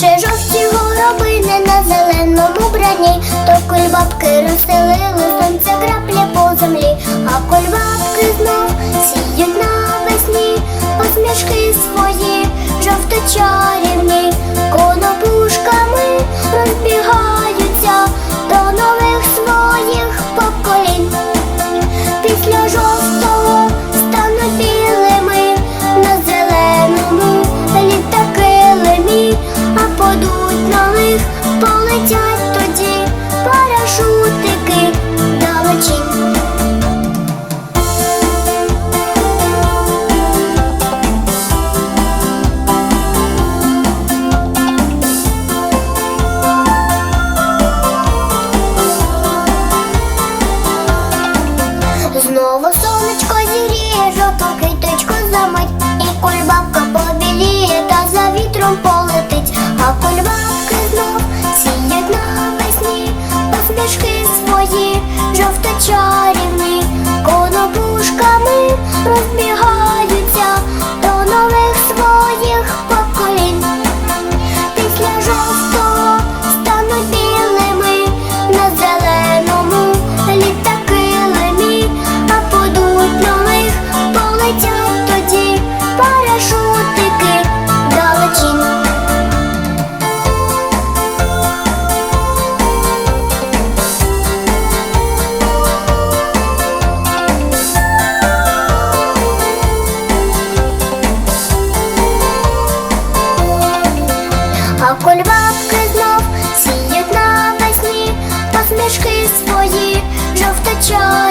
Ще жовті горобини на зеленому брані, то кульбабки розстелили сонця краплі по землі, а кульбабки знов сіють навесні, посмішки свої жовточай. 就